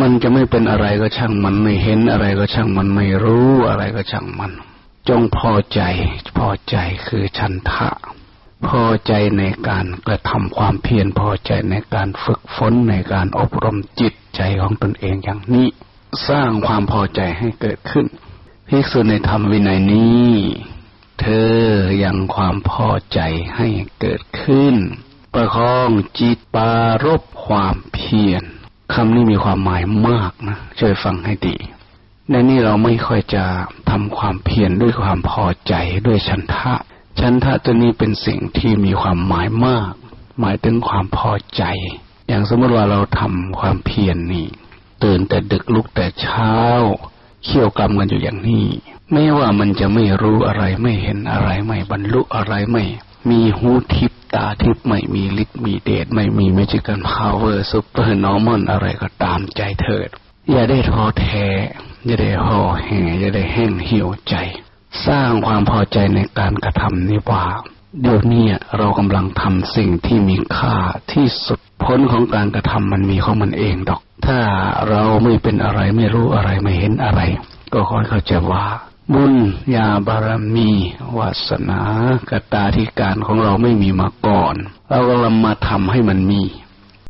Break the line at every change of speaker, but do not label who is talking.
มันจะไม่เป็นอะไรก็ช่างมันไม่เห็นอะไรก็ช่างมันไม่รู้อะไรก็ช่างมัน จงพอใจ พอใจคือชันทะ พอใจในการกระทำความเพียรพอใจในการฝึกฝนในการอบรมจิตใจของตนเองอย่างนี้ สร้างความพอใจให้เกิดขึ้นภิกษุในธรรมวินัยนี้ เธอยังความพอใจให้เกิดขึ้น ประคองจิตปารบความเพียร คำนี้มีความหมายมากนะช่วยฟังให้ดีในนี้เราไม่ค่อยจะทำความเพียรด้วยความพอใจด้วยฉันทะฉันทะตัวนี้เป็นสิ่งที่มีความหมายมาก หมายถึงความพอใจ อย่างสมมติว่าเราทำความเพียรนนี่ตื่นแต่ดึกลุกแต่เช้า เขี่ยวกรรมกันอยู่อย่างนี้ ไม่ว่ามันจะไม่รู้อะไรไม่เห็นอะไรไม่บรรลุอะไรไม่ มีหูทิพตาทิพไม่มีฤทธิ์มีเดชไม่มีเมจิกันพาวเวอร์ซูเปอร์นอร์มอนอะไรก็ตามใจเถิด อย่าได้ท้อแท้ อย่าได้ห่อแห่อย่าได้แห้งเหี่ยวใจ สร้างความพอใจในการกระทำนี้ว่า เดี๋ยวนี้เรากำลังทำสิ่งที่มีค่าที่สุดผลของการกระทำมันมีของมันเองดอก ถ้าเราไม่เป็นอะไรไม่รู้อะไรไม่เห็นอะไร ก็ค่อยเข้าใจว่า บุญญาบารมีวาสนากตาธิการของเราไม่มีมาก่อน เรากำลังมาทำให้มันมี